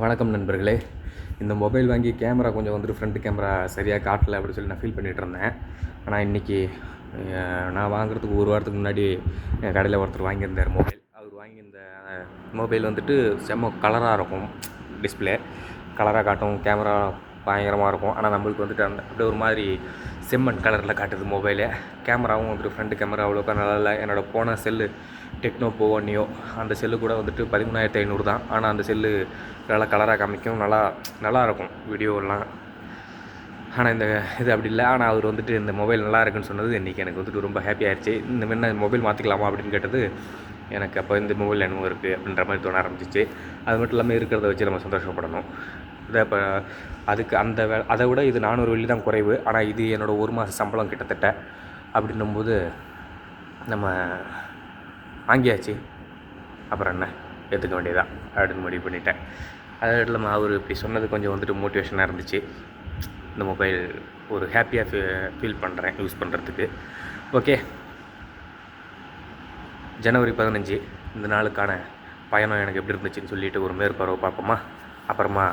வணக்கம் நண்பர்களே. இந்த மொபைல் வாங்கி கேமரா கொஞ்சம் வந்துட்டு ஃப்ரண்ட் கேமரா சரியாக காட்டலை அப்படின்னு சொல்லி நான் ஃபீல் பண்ணிகிட்டு இருந்தேன். ஆனால் இன்றைக்கி நான் வாங்குறதுக்கு ஒரு வாரத்துக்கு முன்னாடி என் கடையில் ஒருத்தர் வாங்கியிருந்தார் மொபைல் அவர் வாங்கியிருந்த மொபைல் வந்துட்டு செம்ம கலராக இருக்கும். டிஸ்பிளே கலராக காட்டும் கேமரா பயங்கரமாக இருக்கும். ஆனால் நம்மளுக்கு வந்துட்டு அந்த அப்படியே ஒரு மாதிரி செம்மண் கலரில் காட்டுது மொபைலு கேமராவும் வந்துட்டு ஃப்ரண்ட் கேமரா அவ்வளோக்கா நல்லா இல்லை. என்னோடய போன செல்லு டெக்னோ போவோ நியோ அந்த செல்லு கூட வந்துட்டு பதிமூணாயிரத்தி ஐநூறு தான். ஆனால் அந்த செல்லு நல்லா கலராக காமிக்கும். நல்லா நல்லா இருக்கும் வீடியோலாம் ஆனால் இந்த இது அப்படி இல்லை. ஆனால் அவர் வந்துட்டு இந்த மொபைல் நல்லா இருக்குன்னு சொன்னது இன்றைக்கி எனக்கு வந்துட்டு ரொம்ப ஹாப்பி ஆயிடுச்சு இந்த மாதிரி மொபைல் மாற்றிக்கலாமா அப்படின்னு கேட்டது எனக்கு அப்போ இந்த மொபைல் என்னமோ இருக்குது அப்படின்ற மாதிரி தோண ஆரம்பிச்சிச்சு. அது மட்டும் இல்லாமல் இருக்கிறத வச்சு நம்ம சந்தோஷப்படணும். இதை இப்போ அதுக்கு அந்த வே அதை விட இது நானூறு வெள்ளி தான் குறைவு. ஆனால் இது என்னோடய ஒரு மாத சம்பளம் கிட்டத்தட்ட. அப்படின்னும்போது நம்ம வாங்கியாச்சு. அப்புறம் என்ன? ஏற்றுக்க வேண்டியதான் அப்படின்னு முடிவு பண்ணிட்டேன். அது இல்லாமல் அவர் இப்படி சொன்னது கொஞ்சம் வந்துட்டு மோட்டிவேஷனாக இருந்துச்சு. இந்த மொபைல் ஒரு ஹாப்பியாக ஃபீ ஃபீல் பண்ணுறேன் யூஸ் பண்ணுறதுக்கு ஓகே ஜனவரி பதினஞ்சு இந்த நாளுக்கான பயணம் எனக்கு எப்படி இருந்துச்சுன்னு சொல்லிட்டு ஒரு மேற்பார்வை பார்ப்போமா? அப்புறமா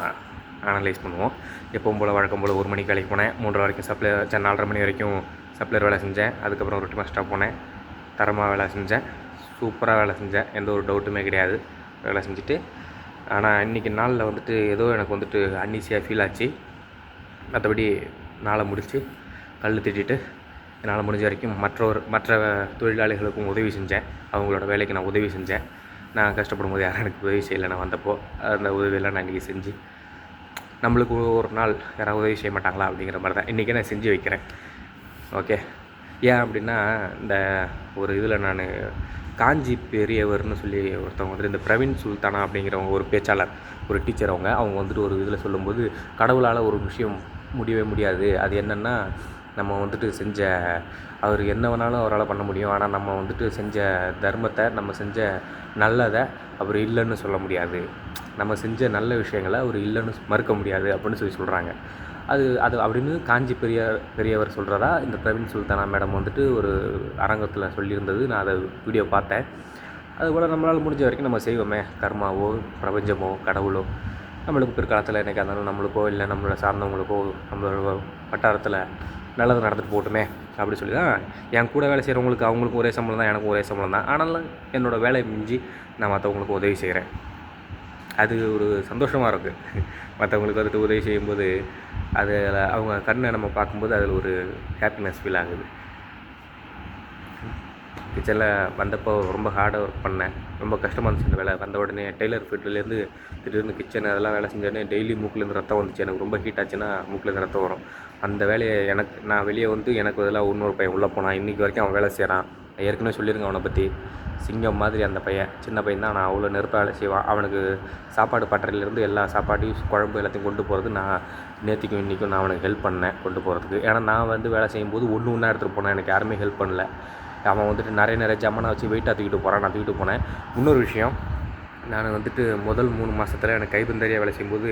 அனலைஸ் பண்ணுவோம். எப்பவும் போல் வழக்கம் போல் ஒரு மணிக்கு வேலைக்கு போனேன். மூன்றரை வரைக்கும் சப்ளை நாலரை மணி வரைக்கும் சப்ளையர் வேலை செஞ்சேன். அதுக்கப்புறம் ஒரு மாஸ்டராக போனேன். தரமாக வேலை செஞ்சேன். சூப்பராக வேலை செஞ்சேன். எந்த ஒரு டவுட்டுமே கிடையாது. வேலை செஞ்சுட்டு ஆனால் இன்றைக்கி நாளில் வந்துட்டு ஏதோ எனக்கு வந்துட்டு அன்னீசியாக ஃபீல் ஆச்சு. மற்றபடி நாளை முடித்து கல் திட்டிட்டு என்னால் முடிஞ்ச வரைக்கும் மற்றவர் மற்ற தொழிலாளிகளுக்கும் உதவி செஞ்சேன். அவங்களோட வேலைக்கு நான் உதவி செஞ்சேன். நான் கஷ்டப்படும் போது யாரும் எனக்கு உதவி செய்யலை. நான் வந்தப்போ அந்த உதவியெல்லாம் நான் இன்றைக்கி செஞ்சு நம்மளுக்கு ஒரு நாள் யாராவது உதவி செய்ய மாட்டாங்களா அப்படிங்கிற மாதிரி தான் இன்றைக்கி நான் செஞ்சு வைக்கிறேன். ஓகே. ஏன் அப்படின்னா இந்த ஒரு இதில் நான் காஞ்சி பெரியவர்னு சொல்லி ஒருத்தவங்க வந்துட்டு இந்த பிரவீன் சுல்தானா அப்படிங்கிறவங்க ஒரு பேச்சாளர் ஒரு டீச்சர் அவங்க அவங்க வந்துட்டு ஒரு இதில் சொல்லும்போது கடவுளால் ஒரு விஷயம் முடியவே முடியாது. அது என்னென்னா நம்ம வந்துட்டு செஞ்ச அவர் என்ன வேணாலும் அவரால் பண்ண முடியும். ஆனால் நம்ம வந்துட்டு செஞ்ச தர்மத்தை நம்ம செஞ்ச நல்லதை அவர் இல்லைன்னு சொல்ல முடியாது. நம்ம செஞ்ச நல்ல விஷயங்களை அவர் இல்லைன்னு மறுக்க முடியாது அப்படின்னு சொல்லி சொல்கிறாங்க அது அது அப்படின்னு காஞ்சி பெரிய பெரியவர் சொல்கிறதா இந்த பிரவீன் சுல்தானா மேடம் வந்துட்டு ஒரு அரங்கத்தில் சொல்லியிருந்தது. நான் அதை வீடியோ பார்த்தேன். அதுபோல் நம்மளால் முடிஞ்ச வரைக்கும் நம்ம செய்வோமே. கர்மாவோ பிரபஞ்சமோ கடவுளோ. நம்மளுக்கு பிற்காலத்தில் என்னைக்கா இருந்தாலும் நம்மளுக்கோ இல்லை நம்மளை சார்ந்தவங்களுக்கோ நம்மளோட வட்டாரத்தில் நல்லது நடந்துட்டு போட்டுமே அப்படி சொல்லி தான் என் கூட வேலை செய்கிறவங்களுக்கு அவங்களுக்கும் ஒரே சம்பளம் தான் எனக்கும் ஒரே சம்பளம் தான். ஆனாலும் என்னோடய வேலையை மிஞ்சி நான் மற்றவங்களுக்கு உதவி செய்கிறேன் அது ஒரு சந்தோஷமாக இருக்குது மற்றவங்களுக்கு வந்துட்டு உதவி செய்யும்போது அதில் அவங்க கண்ணை நம்ம பார்க்கும்போது அதில் ஒரு ஹாப்பினஸ் ஃபீல் ஆகுது. கிச்சனில் வந்தப்போ ரொம்ப ஹார்டாக ஒர்க் பண்ணேன். ரொம்ப கஷ்டமாக இருந்துச்சு அந்த வேலை. வந்த உடனே டெய்லர் ஃபீல்ட்லேருந்து திடீர்னு கிச்சன் அதெல்லாம் வேலை செஞ்சோடனே டெய்லி மூக்கிலேருந்து ரத்தம் வந்துச்சு. எனக்கு ரொம்ப ஹீட் ஆச்சுன்னா மூக்கிலேருந்து ரத்தம் வரும். அந்த வேலையை எனக்கு நான் வெளியே வந்து எனக்கு இதெல்லாம் இன்னொரு பையன் உள்ளே போனான். இன்றைக்கி வரைக்கும் அவன் வேலை செய்கிறான் ஏற்கனவே சொல்லியிருங்க அவனை பற்றி சிங்கம் மாதிரி அந்த பையன். சின்ன பையன் தான் நான் அவ்வளோ நெருப்பாக வேலை செய்வான். அவனுக்கு சாப்பாடு பட்டறையிலேருந்து எல்லா சாப்பாட்டையும் குழம்பு எல்லாத்தையும் கொண்டு போகிறது நான் நேற்றுக்கும் இன்றைக்கும் நான் அவனுக்கு ஹெல்ப் பண்ணேன் கொண்டு போகிறதுக்கு ஏன்னா நான் வந்து வேலை செய்யும்போது ஒன்று ஒன்றா எடுத்துகிட்டு போனேன். எனக்கு யாருமே ஹெல்ப் பண்ணல. அவன் வந்துட்டு நிறைய நிறைய ஜாமானை வச்சு வெயிட்டாக தூக்கிட்டு போகிறான் நான் தூக்கிட்டு போனேன். இன்னொரு விஷயம் நான் வந்துட்டு முதல் மூணு மாதத்தில் எனக்கு கைபந்தறியாக வேலை செய்யும்போது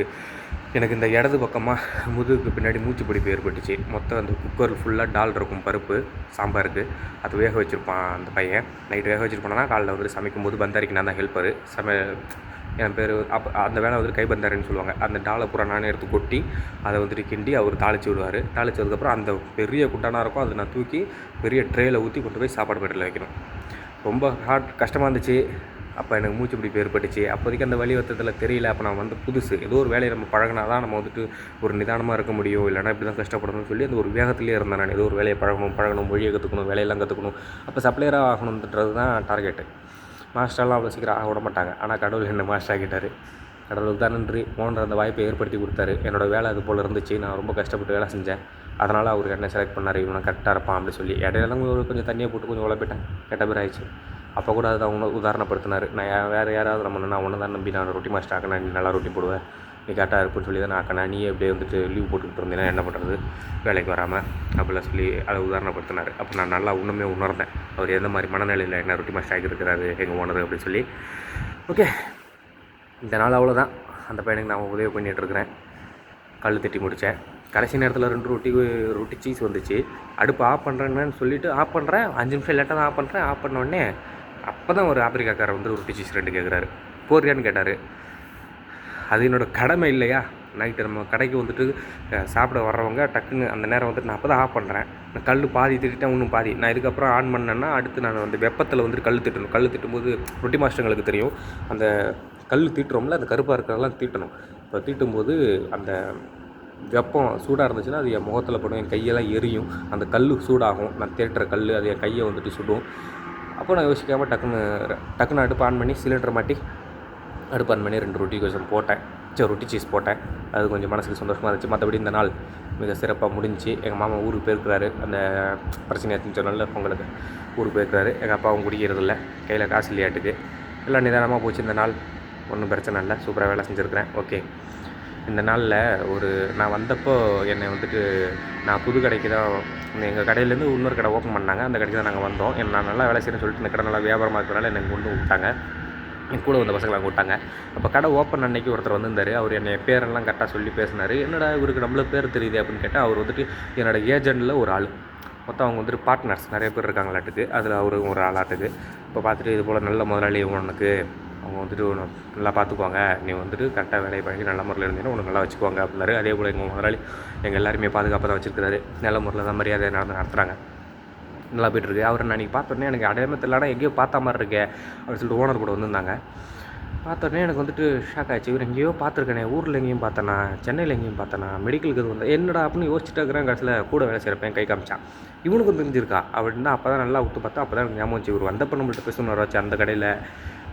எனக்கு இந்த இடது பக்கமாக முதுகுக்கு பின்னாடி மூச்சு பிடிப்பு ஏற்பட்டுச்சு. மொத்தம் அந்த குக்கர் ஃபுல்லாக டால் இருக்கும் பருப்பு சாம்பாருக்கு. அது வேக வச்சுருப்பான் அந்த பையன். நைட்டு வேக வச்சுருப்பானா காலைல வந்துட்டு சமைக்கும்போது பந்தாரிக்கு நான் தான் ஹெல்ப்பரு சம என் பேர் அப்போ அந்த வேலை வந்துட்டு கைபந்தாருன்னு சொல்லுவாங்க. அந்த டாலை பூரா நானே எடுத்து கொட்டி அதை வந்துட்டு கிண்டி அவர் தாளித்து விடுவார். தாளித்ததுக்கப்புறம் அந்த பெரிய குட்டானாக இருக்கும் அதை நான் தூக்கி பெரிய ட்ரேயில் ஊற்றி கொண்டு போய் சாப்பாடு பெட்டில் வைக்கணும். ரொம்ப ஹார்ட் கஷ்டமாக இருந்துச்சு. அப்போ எனக்கு மூச்சு பிடிப்பு ஏற்பட்டுச்சு அப்போதைக்கு அந்த வழி வருத்தத்தில் தெரியல. அப்போ நான் வந்து புதுசு ஏதோ ஒரு வேலையை நம்ம பழகினா தான் நம்ம வந்துட்டு ஒரு நிதானமாக இருக்க முடியும். இல்லைனா இப்படி தான் கஷ்டப்படணும்னு சொல்லி அந்த ஒரு வேகத்திலே இருந்தேன் நான். ஏதோ ஒரு வேலையை பழகணும் பழகணும் மொழியை கற்றுக்கணும் வேலையெல்லாம் கற்றுக்கணும் அப்போ சப்ளையராக ஆகணுன்றது தான் டார்கெட்டு மாஸ்டர்லாம் அவ்வளோ சீக்கிரம் ஆக விட மாட்டாங்க. ஆனால் கடவுள் என்ன மாஸ்டர் ஆகிட்டார் கடவுளுக்கு தான் நன்றி. போன்ற அந்த வாய்ப்பை ஏற்படுத்தி கொடுத்தாரு. என்னோடய வேலை அது போல் இருந்துச்சு. நான் ரொம்ப கஷ்டப்பட்டு வேலை செஞ்சேன். அதனால் அவர் என்ன செலக்ட் பண்ணார். இவனை கரெக்டாக இருப்பான் அப்படின்னு சொல்லி. இடையில கொஞ்சம் தண்ணியை போட்டு கொஞ்சம் உழப்பிட்டேன். கெட்ட பேர் ஆயிடுச்சு. அப்போ கூட அதை அவங்க உதாரணப்படுத்தினார். நான் வேறு யாராவது நம்ம நான் ஒன்று தான் நம்பி நான் ரொட்டி மாஸ்டர் ஆக்கினா நீ நல்லா ரொட்டி போடுவேன் நீ கரெக்டாக இருப்புன்னு சொல்லி தான் நான் ஆக்கினேன் நீ அப்படியே வந்துட்டு லீவ் போட்டுக்கிட்டு இருந்தீங்கன்னா என்ன பண்ணுறது வேலைக்கு வராமல் அப்படிலாம் சொல்லி அதை உதாரணப்படுத்தினார். அப்போ நான் நல்லா இன்னுமே உணர்ந்தேன். அவர் எந்த மாதிரி மனநிலையில் என்ன ரொட்டி மாஸ்டர் ஆகியிருக்கிறாரு எங்கள் ஓனர் அப்படின்னு சொல்லி. ஓகே இந்த நாள் அவ்வளோதான் அந்த பையனுக்கு நான் உதவி பண்ணிகிட்ருக்கிறேன் கல் தட்டி முடித்தேன் கடைசி நேரத்தில் ரெண்டு ரொட்டி ரொட்டி சீஸ் வந்துச்சு. அடுப்பு ஆஃப் பண்ணுறேன்னு சொல்லிவிட்டு ஆஃப் பண்ணுறேன் அஞ்சு நிமிஷம் லேட்டாக தான் ஆஃப் பண்ணுறேன் ஆஃப் பண்ண உடனே அப்போ தான் ஒரு ஆப்பிரிக்காக்காரர் வந்து ஒரு சீஸ் ரெண்டு கேட்குறாரு போறியான்னு கேட்டார். அது என்னோடய கடமை இல்லையா? நைட்டு நம்ம கடைக்கு வந்துட்டு சாப்பிட வர்றவங்க டக்குன்னு அந்த நேரம் வந்துட்டு நான் அப்போ தான் ஆஃப் பண்ணுறேன் நான் கல் பாதி திட்டேன் இன்னும் பாதி. நான் இதுக்கப்புறம் ஆன் பண்ணேன்னா அடுத்து நான் வந்து வெப்பத்தில் வந்துட்டு கல் திட்டணும். கல் திட்டும்போது ரொட்டி மாஸ்டருங்களுக்கு தெரியும். அந்த கல் தீட்டுறோம்ல அந்த கருப்பாக இருக்கிறதெல்லாம் தீட்டணும். இப்போ தீட்டும்போது அந்த வெப்பம் சூடாக இருந்துச்சுன்னா அது என் முகத்தில் படும். என் கையெல்லாம் எரியும். அந்த கல் சூடாகும். நான் தேட்டுற கல் அது என் கையை வந்துட்டு சுடும். அப்போ நான் யோசிக்காமல் டக்குன்னு டக்குன்னு அடுப்பு ஆன் பண்ணி சிலிண்டர் மாட்டி அடுப்பு ஆன் பண்ணி ரெண்டு ரொட்டி கொஞ்சம் போட்டேன். சரி ரொட்டி சீஸ் போட்டேன். அது கொஞ்சம் மனசுக்கு சந்தோஷமாக இருந்துச்சு. மற்றபடி இந்த நாள் மிக சிறப்பாக முடிஞ்சு எங்கள் மாமா ஊருக்கு போயிருக்கிறாரு. அந்த பிரச்சனையாச்சுன்னு சொன்னால பொங்கலுக்கு ஊருக்கு போயிருக்கிறாரு. எங்கள் அப்பாவும் குடிக்கிறதில்ல. கையில் காசு இல்லையாட்டுக்கு. எல்லாம் நிதானமாக போச்சு இந்த நாள். ஒன்றும் பிரச்சனை இல்லை. சூப்பராக வேலை செஞ்சுருக்கிறேன். ஓகே. இந்த நாளில் ஒரு நான் வந்தப்போ என்னை வந்துட்டு நான் புது கடைக்கு தான் எங்கள் கடையிலேருந்து இன்னொரு கடை ஓப்பன் பண்ணாங்க. அந்த கடைக்கு தான் நாங்கள் வந்தோம். என்ன நான் நல்லா வேலை செய்யணும்னு சொல்லிட்டு இந்த கடை நல்லா வியாபாரமாக இருக்கிறனால என்னை கொண்டு வந்து விட்டாங்க. என் கூட வந்த பசங்களை கூட்டாங்க அப்போ கடை ஓப்பன் அன்னைக்கு ஒருத்தர் வந்திருந்தார். அவர் என்னை பேரெல்லாம் கரெக்டாக சொல்லி பேசினார். என்னடா இவருக்கு நம்மள பேர் தெரியுது அப்படின்னு கேட்டால் அவர் வந்துட்டு என்னோட ஏஜென்ட்டில் ஒரு ஆள். மொத்தம் அவங்க வந்துட்டு பார்ட்னர்ஸ் நிறைய பேர் இருக்காங்களாட்டுக்கு. அதில் அவரும் ஒரு ஆளாட்டுக்கு. இப்போ பார்த்துட்டு இது போல் நல்ல முதலாளி உனக்கு. அவங்க வந்துட்டு உன்னை நல்லா பார்த்துக்குவாங்க. நீ வந்துட்டு கரெக்டாக வேலையை பழகி நல்ல முறையில் இருந்தீங்கன்னா உனக்கு நல்லா வச்சுக்குவாங்க அப்படின்னாரு. அதே போல் எங்கள் முதலாளி எங்கள் எல்லாருமே பாதுகாப்பாக தான் வச்சுருக்காரு நல்ல முறையில் தான் மரியாதை நடந்து நடத்துகிறாங்க நல்லா போயிட்டுருக்கு. அவர் நான் அன்றைக்கி பார்த்தோன்னே எனக்கு அடையாளமே தெரியலனா எங்கேயோ பார்த்த மாதிரி இருக்கே அப்படின்னு சொல்லிட்டு ஓனர் கூட வந்திருந்தாங்க. பார்த்தோன்னே எனக்கு வந்துட்டு ஷாக் ஆச்சு இவர் எங்கேயோ பார்த்துருக்கேனே ஊரில் எங்கேயும் பார்த்தேனா சென்னையில் எங்கேயும் பார்த்தேனா மெடிக்கலுக்கு இது வந்து என்னடா அப்படின்னு யோசிச்சுட்டு இருக்கிறேன். கடைசியில் கூட வேலை செய்கிறப்பேன் கை காமிச்சான். இவனுக்கும் தெரிஞ்சிருக்கா அப்படின்னா அப்போ தான் நல்லா உத்து பார்த்தா அப்போ தான் எனக்கு ஞாபகம் வச்சு இவர் வந்தப்போ நம்மள்ட்ட பேசணும் வச்சு அந்த கடையில்.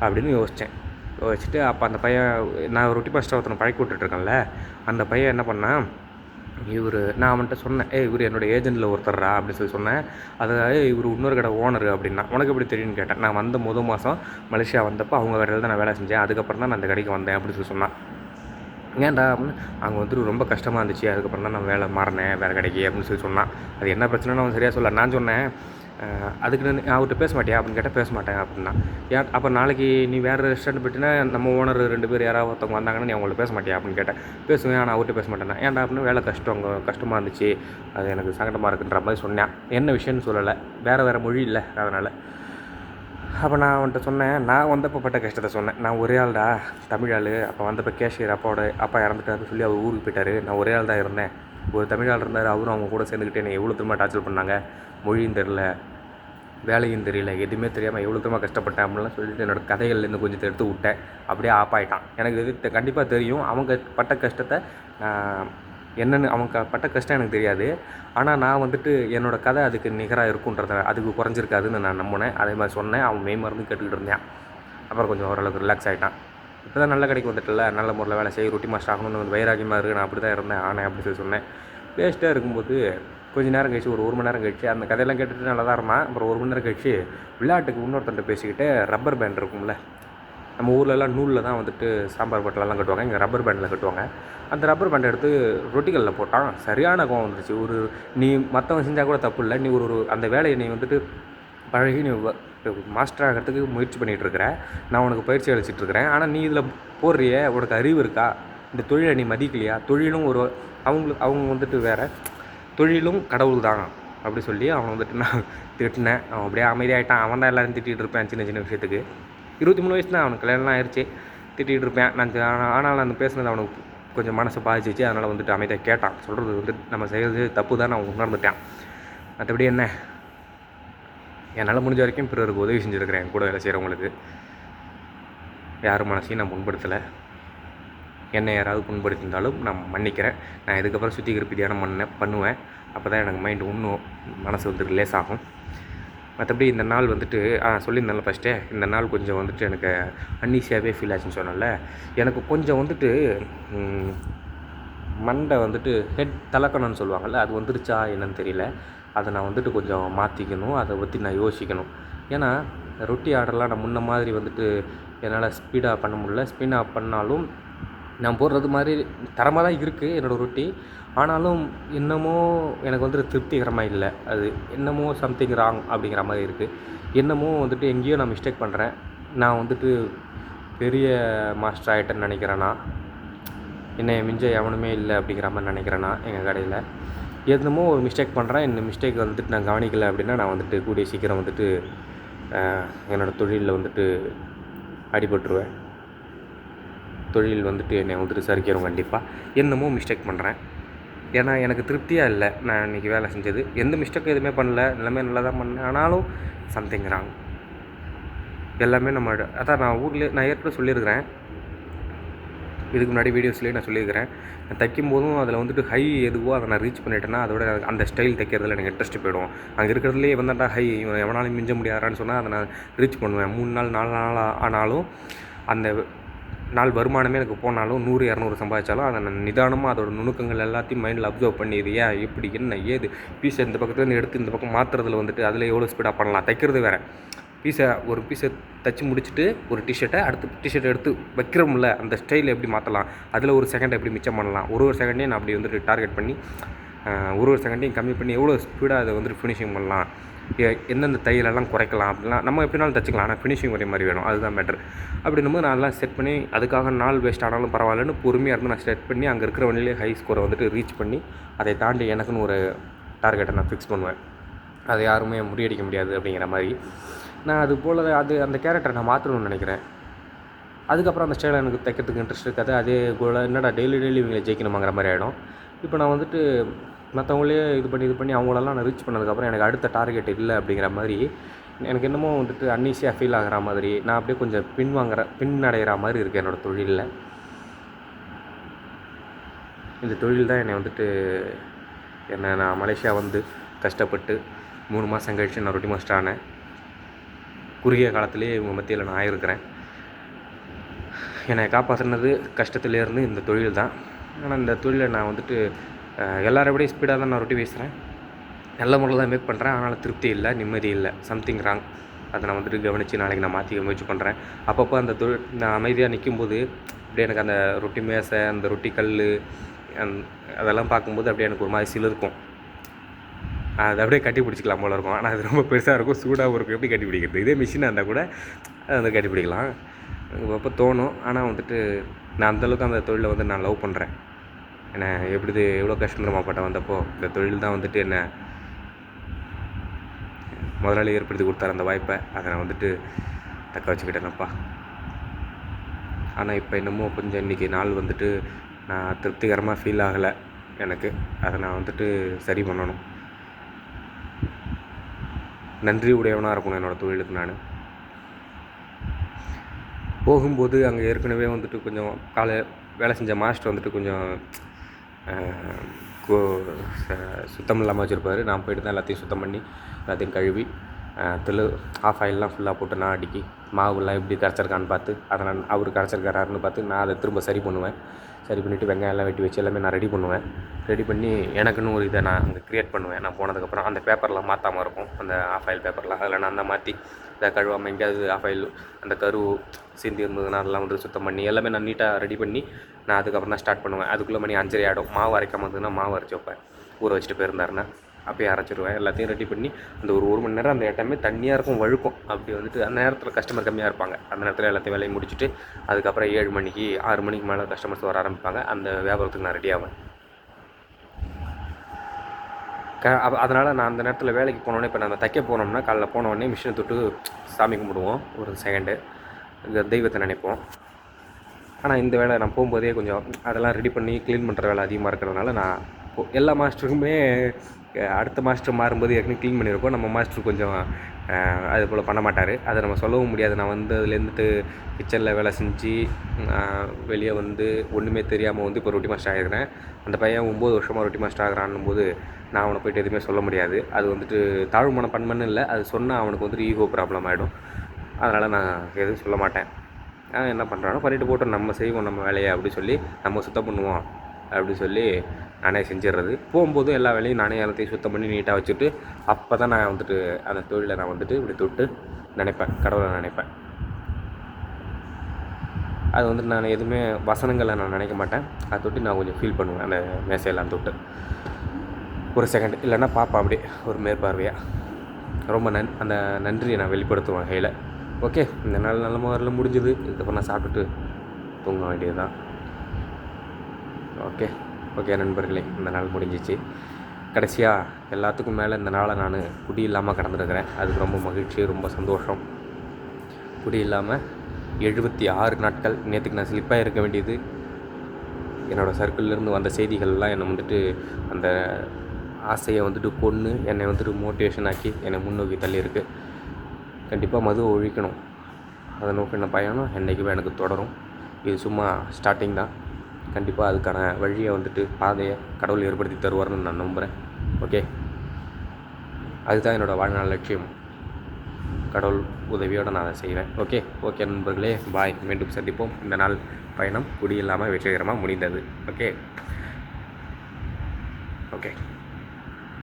அப்படின்னு யோசித்தேன் யோசிச்சுட்டு அப்போ அந்த பையன் நான் ரொட்டி பஸ்ட்டை ஒருத்தனை பழக்கி விட்டுட்ருக்கேன்ல அந்த பையன் என்ன பண்ணான் இவர் நான் அவன்கிட்ட சொன்னேன் ஏ இவர் என்னோட ஏஜென்ட்டில் ஒருத்தர்ரா அப்படின்னு சொல்லி சொன்னேன். அதாவது இவர் இன்னொரு கடை ஓனர் அப்படின்னா உனக்கு எப்படி தெரியும்னு கேட்டேன். நான் வந்த முதல் மாதம் மலேசியா வந்தப்போ அவங்க கடையில் தான் நான் வேலை செஞ்சேன். அதுக்கப்புறம் தான் நான் அந்த கடைக்கு வந்தேன் அப்படின்னு சொல்லி சொன்னான். ஏன்டா அப்படின்னு அங்கே வந்துட்டு ரொம்ப கஷ்டமாக இருந்துச்சு. அதுக்கப்புறம் தான் நான் வேலை மாறினேன் வேறு கடைக்கு அப்படின்னு சொல்லி சொன்னான். அது என்ன பிரச்சனைன்னு அவன் சரியாக சொல்ல நான் சொன்னேன் அதுக்கு நான் அவர்கிட்ட பேச மாட்டியா அப்படின்னு கேட்டால் பேச மாட்டேன் அப்படின்னா. ஏன் அப்போ நாளைக்கு நீ வேறு ரெஸ்டாரண்ட் போயிட்டுனா நம்ம ஓனர் ரெண்டு பேர் யாராவது ஒருத்தவங்க வந்தாங்கன்னா நீ அவங்கள்ட்ட பேச மாட்டியா அப்படின்னு கேட்டேன். பேசுவேன். ஆனால் அவர்கிட்ட பேச மாட்டேன் ஏன்டா அப்படின்னு வேலை கஷ்டம் அங்கே கஷ்டமாக இருந்துச்சு. அது எனக்கு சங்கடமாக இருக்குன்ற மாதிரி சொன்னேன். என்ன விஷயம்னு சொல்லலை. வேறு வேறு மொழி இல்லை. அதனால். அப்போ நான் அவன்கிட்ட சொன்னேன். நான் வந்தப்போ பட்ட கஷ்டத்தை சொன்னேன். நான் ஒரே ஆள்டா. தமிழ் ஆள். அப்போ வந்தப்போ கேஷியர் அப்பாவோட அப்பா இறந்துட்டாருன்னு சொல்லி அவர் ஊருக்கு போயிட்டார். நான் ஒரே ஆள் தான் இருந்தேன். ஒரு தமிழ் ஆள் இருந்தார். அவரும் அவங்க கூட சேர்ந்துக்கிட்டு என்னை எவ்வளோ திரும்ப டார்ச்சர் பண்ணாங்க. மொழியும் தெரில வேலையும் தெரியல எதுவுமே தெரியாமல் எவ்வளோ தூரமாக கஷ்டப்பட்டேன் அப்படிலாம் சொல்லிட்டு என்னோடய கதைகள்லேருந்து கொஞ்சத்தை எடுத்து விட்டேன். அப்படியே ஆப் ஆகிட்டான் எனக்கு இது கண்டிப்பாக தெரியும். அவங்க பட்ட கஷ்டத்தை என்னென்னு அவங்க பட்ட கஷ்டம் எனக்கு தெரியாது. ஆனால் நான் வந்துட்டு என்னோடய கதை அதுக்கு நிகராக இருக்குன்றத அதுக்கு குறைஞ்சிருக்காதுன்னு நான் நம்பினேன். அதே மாதிரி சொன்னேன். அவன் மெய் மருந்து கேட்டுக்கிட்டு இருந்தான். அப்புறம் கொஞ்சம் ஓரளவுக்கு ரிலாக்ஸ் ஆகிட்டான் இப்போ தான் நல்ல கடைக்கு வந்துட்டுல நல்ல முறையில் வேலை செய்ய ரொட்டி மாஸ்டர் ஆகணும்னு வந்து வைராகியமாக இருக்குது நான் அப்படி தான் இருந்தேன். ஆனேன் அப்படி சொல்லி சொன்னேன். வேஸ்ட்டாக இருக்கும்போது கொஞ்ச நேரம் கழிச்சு ஒரு ஒரு மணி நேரம் கழிச்சு அந்த கதையெல்லாம் கேட்டுட்டு நல்லா தான் இருந்தான் அப்புறம் ஒரு மணி நேரம் கழிச்சு விளையாட்டுக்கு இன்னொருத்தன்ட்ட பேசிக்கிட்டு ரப்பர் பேண்ட் இருக்கும்ல. நம்ம ஊர்லலாம் நூலில் தான் வந்துட்டு சாம்பார் பட்டலெல்லாம் கட்டுவாங்க. இங்கே ரப்பர் பேண்டில் கட்டுவாங்க. அந்த ரப்பர் பேண்டை எடுத்து ரொட்டிகளில் போட்டான். சரியான கோவம் வந்துருச்சு. ஒரு நீ மற்றவன் செஞ்சால் கூட தப்பு இல்லை. நீ ஒரு ஒரு அந்த வேலையை நீ வந்துட்டு பழகி நீ மாஸ்டர் ஆகிறதுக்கு முயற்சி பண்ணிகிட்டு இருக்கிற. நான் உனக்கு பயிற்சி அளிச்சிட்டு இருக்கிறேன். ஆனால் நீ இதில் போடுறிய. உனக்கு அறிவு இருக்கா? இந்த தொழிலை நீ மதிக்கலையா? தொழிலும் ஒரு அவங்களுக்கு அவங்க வந்துட்டு வேறு. தொழிலும் கடவுள் தான் அப்படி சொல்லி அவனை வந்துட்டு நான் திட்டினேன். அவன் அப்படியே அமைதியாகிட்டான் அவன் தான் எல்லோரும் திட்டிகிட்டு இருப்பேன் சின்ன சின்ன விஷயத்துக்கு. இருபத்தி மூணு வயசு தான் அவனுக்கு கல்யாணம் ஆயிடுச்சு திட்டிகிட்டு இருப்பேன். நான் ஆனால் அந்த பேசுனது அவனுக்கு கொஞ்சம் மனசை பாதிச்சிச்சு. அதனால் வந்துட்டு அமைதியாக கேட்டான். சொல்கிறது வந்து நம்ம செய்கிறது தப்பு தான் நான் உணர்ந்துட்டேன். மற்றபடி என்ன? என்னால் முடிஞ்ச வரைக்கும் பிறருக்கு உதவி செஞ்சுருக்கிறேன். கூட வேலை செய்கிறவங்களுக்கு யார் மனசையும் நான் புண்படுத்தலை. என்னை யாராவது புண்படுத்தியிருந்தாலும் நான் மன்னிக்கிறேன். நான் இதுக்கப்புறம் சுத்திகரிப்பு தியானம் பண்ண பண்ணுவேன். அப்போ தான் எனக்கு மைண்டு இன்னும் மனசு வந்து ரிலேஸ் ஆகும். மற்றபடி இந்த நாள் வந்துட்டு ஆ சொல்லியிருந்தேன்ல ஃபஸ்ட்டே இந்த நாள் கொஞ்சம் வந்துட்டு எனக்கு அன்னீசியாகவே ஃபீல் ஆச்சுன்னு சொன்னேன்ல. எனக்கு கொஞ்சம் வந்துட்டு மண்டை வந்துட்டு ஹெட் தலக்கணும்னு சொல்லுவாங்கள்ல அது வந்துருச்சா என்னன்னு தெரியல. அதை நான் வந்துட்டு கொஞ்சம் மாற்றிக்கணும் அதை பற்றி நான் யோசிக்கணும். ஏன்னா ரொட்டி ஆர்டர்லாம் நான் முன்ன மாதிரி வந்துட்டு என்னால் ஸ்பீடாக பண்ண முடியல. ஸ்பீடாக பண்ணாலும் நான் போடுறது மாதிரி தரமாக தான் இருக்குது என்னோடய ரொட்டி. ஆனாலும் என்னமோ எனக்கு வந்துட்டு திருப்திகரமாக இல்லை. அது என்னமோ சம்திங் ராங் அப்படிங்கிற மாதிரி இருக்குது என்னமோ வந்துட்டு எங்கேயோ நான் மிஸ்டேக் பண்ணுறேன் நான் வந்துட்டு பெரிய மாஸ்டர் ஆகிட்டேன்னு நினைக்கிறேன்னா என்னை மிஞ்ச எவனுமே இல்லை அப்படிங்கிற மாதிரி நினைக்கிறேன்னா எங்கள் கடையில்? என்னமோ ஒரு மிஸ்டேக் பண்ணுறேன் இந்த மிஸ்டேக் வந்துட்டு நான் கவனிக்கலை அப்படின்னா நான் வந்துட்டு கூடிய சீக்கிரம் வந்துட்டு என்னோடய தொழிலில் வந்துட்டு அடிபட்டுருவேன். தொழில் வந்துட்டு என்னை வந்துட்டு சரிக்கிறோம் கண்டிப்பாக என்னமோ மிஸ்டேக் பண்ணுறேன் ஏன்னா எனக்கு திருப்தியாக இல்லை. நான் இன்றைக்கி வேலை செஞ்சது. எந்த மிஸ்டேக்கும் எதுவுமே பண்ணல. எல்லாமே நல்லா தான் பண்ணேன். ஆனாலும் சம்திங் ராங் எல்லாமே நம்ம அதான் நான் ஊரில் நான் ஏற்கனவே சொல்லியிருக்கிறேன். இதுக்கு முன்னாடி வீடியோஸ்லேயே நான் சொல்லியிருக்கிறேன். நான் தைக்கும் போதும் அதில் வந்துட்டு ஹை எதுவோ அதை நான் ரீச் பண்ணிட்டேன்னா அதோட அந்த ஸ்டைல் தைக்கிறதுல எனக்கு இன்ட்ரெஸ்ட் போயிடும். அங்கே இருக்கிறதுலே வந்தாண்டா ஹை இவன் எவனாலும் மிஞ்ச முடியாதான்னு சொன்னால் அதை நான் ரீச் பண்ணுவேன். மூணு நாள் நாலு நாள் ஆனாலும் அந்த நாள் வருமானமே எனக்கு போனாலும் நூறு இரநூறு சம்பாதிச்சாலும் அதை நான் நிதானமாக அதோட நுணுக்கங்கள் எல்லாத்தையும் மைண்டில் அப்சர்வ் பண்ணி ஏன் எப்படி என்ன ஏது? பீஸை இந்த பக்கத்துலேருந்து எடுத்து இந்த பக்கம் மாற்றுறதுல வந்துட்டு அதில் எவ்வளோ ஸ்பீடாக பண்ணலாம்? தைக்கிறது வேறு. பீஸை ஒரு பீஸை தைச்சி முடிச்சுட்டு ஒரு டிஷர்ட்டை அடுத்து டிஷர்ட் எடுத்து வைக்கிறோம்ல அந்த ஸ்டைலில் எப்படி மாற்றலாம் அதில் ஒரு செகண்ட் எப்படி மிச்சம் பண்ணலாம்? ஒரு ஒரு செகண்டையும் நான் அப்படி வந்துட்டு டார்கெட் பண்ணி ஒரு ஒரு செகண்டையும் கம்மி பண்ணி எவ்வளோ ஸ்பீடாக அதை வந்துட்டு ஃபினிஷிங் பண்ணலாம்? எந்தெந்த தையலெல்லாம் குறைக்கலாம் அப்படிலாம் நம்ம எப்படினாலும் தச்சுக்கலாம். ஆனால் ஃபினிஷிங் ஒரே மாதிரி வேணும். அதுதான் மேட்டர் அப்படின்னும் போது நான் அதெல்லாம் செட் பண்ணி அதுக்காக நாள் வேஸ்ட் ஆனாலும் பரவாயில்லன்னு பொறுமையாக இருந்து நான் செட் பண்ணி அங்கே இருக்கிற வழியிலே ஹை ஸ்கோரை வந்துட்டு ரீச் பண்ணி அதை தாண்டி எனக்குன்னு ஒரு டார்கெட்டை நான் ஃபிக்ஸ் பண்ணுவேன். அதை யாருமே முறியடிக்க முடியாது அப்படிங்கிற மாதிரி. நான் அது போல் அது அந்த கேரக்டரை நான் மாற்றணும்னு நினைக்கிறேன். அதுக்கப்புறம் அந்த ஸ்டைலை எனக்கு தைக்கிறதுக்கு இன்ட்ரெஸ்ட் இருக்காது. அதே போல் என்னடா டெய்லி டெய்லி இவங்களை ஜெயிக்கணுமாங்கிற மாதிரி ஆகிடும் இப்போ நான் வந்துட்டு மற்றவங்களே இது பண்ணி இது பண்ணி அவங்களெல்லாம் நான் ரீச் பண்ணதுக்கப்புறம் எனக்கு அடுத்த டார்கெட் இல்லை அப்படிங்கிற மாதிரி எனக்கு என்னமோ வந்துட்டு அன்னீசியாக ஃபீல் ஆகிற மாதிரி நான் அப்படியே கொஞ்சம் பின் பின்னடைகிற பின் மாதிரி இருக்குது என்னோடய தொழிலில். இந்த தொழில் தான் என்னை வந்துட்டு என்னை நான் மலேசியா வந்து கஷ்டப்பட்டு மூணு மாதம் கழிச்சு நான் ரொட்டி மாஸ்டர் ஆனேன். குறுகிய காலத்திலே இவங்க மத்தியில் நான் ஆயிருக்கிறேன். என்னை காப்பாற்றினது கஷ்டத்துலேருந்து இந்த தொழில் தான். ஆனால் இந்த தொழிலை நான் வந்துட்டு எல்லாரை விட ஸ்பீடாக தான் நான் ரொட்டி பேசுகிறேன் நல்ல முறையில் தான் மேக் பண்ணுறேன் ஆனால் திருப்தி இல்லை நிம்மதி இல்லை. சம்திங் ராங் அதை நான் வந்துட்டு கவனித்து நாளைக்கு நான் மாற்றிக்க முயற்சி பண்ணுறேன் அப்பப்போ அந்த தொழில் நான் அமைதியாக நிற்கும்போது அப்படியே எனக்கு அந்த ரொட்டி மேசை அந்த ரொட்டி கல் அதெல்லாம் பார்க்கும்போது அப்படியே எனக்கு ஒரு மாதிரி சிலிருக்கும் அதை அப்படியே கட்டி பிடிச்சிக்கலாம் போல இருக்கும். ஆனால் அது ரொம்ப பெருசாக இருக்கும் சூடாகவும் இருக்கும். எப்படி கட்டி பிடிக்கிறது? இதே மிஷினாக இருந்தால் கூட அதை வந்து கட்டி பிடிக்கலாம். அப்போ தோணும். ஆனால் வந்துட்டு நான் அந்தளவுக்கு அந்த தொழிலை வந்து நான் லவ் பண்ணுறேன் என்ன எப்படி எவ்வளோ கஷ்டம் வந்தப்போ இந்த தொழில் தான் வந்துட்டு என்னை முதலாளி ஏற்படுத்தி கொடுத்தாரு அந்த வாய்ப்பை. அதை நான் வந்துட்டு தக்க வச்சுக்கிட்டேனப்பா. ஆனால் இப்போ என்னமோ கொஞ்சம் இன்றைக்கி நாள் வந்துட்டு நான் திருப்திகரமாக ஃபீல் ஆகலை எனக்கு. அதை நான் வந்துட்டு சரி பண்ணணும். நன்றி உடையவனாக இருக்கணும் என்னோடய தொழிலுக்கு நான். போகும்போது அங்கே ஏற்கனவே வந்துட்டு கொஞ்சம் காலை வேலை செஞ்ச மாஸ்டர் வந்துட்டு கொஞ்சம் கோ- சுத்தம் இல்லாமல் வச்சுருப்பாரு. நான் போயிட்டு தான் எல்லாத்தையும் சுத்தம் பண்ணி எல்லாத்தையும் கழுவி அஹ், ஆஃப் ஆயிலெலாம் ஃபுல்லாக போட்டு நான் அடிக்கி மாவுலாம் எப்படி கரைச்சிருக்கான்னு பார்த்து அதை நான் அவர் கரைச்சிருக்காரான்னு பார்த்து நான் அதை திரும்ப சரி பண்ணுவேன். சரி பண்ணிவிட்டு வெங்காயம் எல்லாம் வெட்டி வச்சு எல்லாமே நான் ரெடி பண்ணுவேன். ரெடி பண்ணி எனக்குன்னு ஒரு இதை நான் அங்கே க்ரியேட் பண்ணுவேன். நான் போனதுக்கப்புறம் அந்த பேப்பர்லாம் மாற்றாமல் இருக்கும். அந்த ஆஃப் ஆயில் பேப்பர்லாம் அதில் நான் தான் மாற்றி இதை கழுவாமல் எங்கேயாவது அஃபைல் அந்த கரு சிந்தி இருந்ததுன்னா அதெல்லாம் வந்து சுத்தம் பண்ணி எல்லாமே நான் நீட்டாக ரெடி பண்ணி நான் அதுக்கப்புறம் தான் ஸ்டார்ட் பண்ணுவேன். அதுக்குள்ளே மணி அஞ்சரை ஆகிடும் மாவு அரைக்காம இருந்ததுன்னா மாவு அரைச்சி வைப்பேன். ஊற வச்சுட்டு போயிருந்தாருன்னா அப்படியே அரைச்சிடுவேன் எல்லாத்தையும் ரெடி பண்ணி அந்த ஒரு ஒரு மணி நேரம் அந்த இடமே தண்ணியாக இருக்கும் வழுக்கும். அப்படி வந்துட்டு அந்த நேரத்தில் கஸ்டமர் கம்மியாக இருப்பாங்க. அந்த நேரத்தில் எல்லாத்தையும் வேலையை முடிச்சுட்டு அதுக்கப்புறம் ஏழு மணிக்கு ஆறு மணிக்கு மேலே கஸ்டமர்ஸ் வர ஆரம்பிப்பாங்க. அந்த வியாபாரத்துக்கு நான் ரெடி ஆவேன். க அதனால் நான் அந்த நேரத்தில் வேலைக்கு போனோடனே இப்போ நான் தைக்க போனோம்னா காலைல போனோடனே மிஷினை தொட்டு சாமி கும்பிடுவோம் ஒரு செகண்டு இந்த தெய்வத்தை நினைப்போம். ஆனால் இந்த வேலை நான் போகும்போதே கொஞ்சம் அதெல்லாம் ரெடி பண்ணி க்ளீன் பண்ணுற வேலை அதிகமாக இருக்கிறதுனால நான் எல்லா மாஸ்டருக்குமே அடுத்த மாஸ்டர் மாறும்போது ஏற்கனவே க்ளீன் பண்ணியிருக்கோம். நம்ம மாஸ்டர் கொஞ்சம் அது போல் பண்ண மாட்டார். அதை நம்ம சொல்லவும் முடியாது. நான் வந்து அதுலேருந்துட்டு கிச்சனில் வேலை செஞ்சு வெளியே வந்து ஒன்றுமே தெரியாமல் வந்து இப்போ ரொட்டி மாஸ்டர் ஆகிருக்கிறேன் அந்த பையன் ஒம்பது வருஷமாக ரொட்டி மாஸ்டர் ஆகிறான்னும் போது நான் அவனை போயிட்டு எதுவுமே சொல்ல முடியாது. அது வந்துட்டு தாழ்வுமான பண்மன்னு இல்லை. அது சொன்னால் அவனுக்கு வந்துட்டு ஈகோ ப்ராப்ளம் ஆகிடும் அதனால் நான் எதுவும் சொல்ல மாட்டேன். என்ன பண்ணுறானோ பண்ணிட்டு போட்டோம் நம்ம செய்வோம் நம்ம வேலையை அப்படி சொல்லி நம்ம சுத்தம் பண்ணுவோம். அப்படி சொல்லி நானே செஞ்சிடுறது போகும்போது எல்லா வேலையும் நானே எல்லாத்தையும் சுத்தம் பண்ணி நீட்டாக வச்சுட்டு அப்போ தான் நான் வந்துட்டு அந்த தொழிலை நான் வந்துட்டு இப்படி தொட்டு நினைப்பேன். கடவுளை நினைப்பேன். அது வந்துட்டு நான் எதுவுமே வசனங்களை நான் நினைக்க மாட்டேன். அதை தொட்டு நான் கொஞ்சம் ஃபீல் பண்ணுவேன். அந்த மேசையெல்லாம் தொட்டு. ஒரு செகண்ட் இல்லைன்னா பார்ப்பேன் அப்படியே ஒரு மேற்பார்வையாக ரொம்ப நன் அந்த நன்றியை நான் வெளிப்படுத்துவேன் கையில். ஓகே இந்த நாள் நல்ல முறையில் முடிஞ்சுது. இதுக்கப்புறம் நான் சாப்பிட்டுட்டு தூங்க வேண்டியது தான் ஓகே. ஓகே நண்பர்களே இந்த நாள் முடிஞ்சிச்சு. கடைசியாக எல்லாத்துக்கும் மேலே இந்த நாளை நான் குடி இல்லாமல் கடந்துருக்கிறேன். அதுக்கு ரொம்ப மகிழ்ச்சி ரொம்ப சந்தோஷம். குடி இல்லாமல் எழுபத்தி ஆறு நாட்கள் நேற்றுக்கு நான் ஸ்லிப்பாக இருக்க வேண்டியது. என்னோடய சர்க்கிள்லேருந்து வந்த செய்திகள்லாம் என்னை வந்துட்டு அந்த ஆசையை வந்துட்டு கொன்று என்னை வந்துட்டு மோட்டிவேஷன் ஆக்கி என்னை முன்னோக்கி தள்ளியிருக்கு. கண்டிப்பாக மது ஒழிக்கணும். அதை நோக்கின பயணம் என்றைக்குமே எனக்கு தொடரும். இது சும்மா ஸ்டார்டிங் தான். கண்டிப்பாக அதுக்கான வழியை வந்துட்டு பாதையை கடவுள் ஏற்படுத்தி தருவார்னு நான் நம்புகிறேன் ஓகே அதுதான் என்னோடய வாழ்நாள் லட்சியம். கடவுள் உதவியோடு நான் அதை செய்வேன் ஓகே ஓகே நண்பர்களே பாய் மீண்டும் சந்திப்போம். இந்த நாள் பயணம் குடியில்லாமல் வெற்றிகரமாக முடிந்தது. Okay okay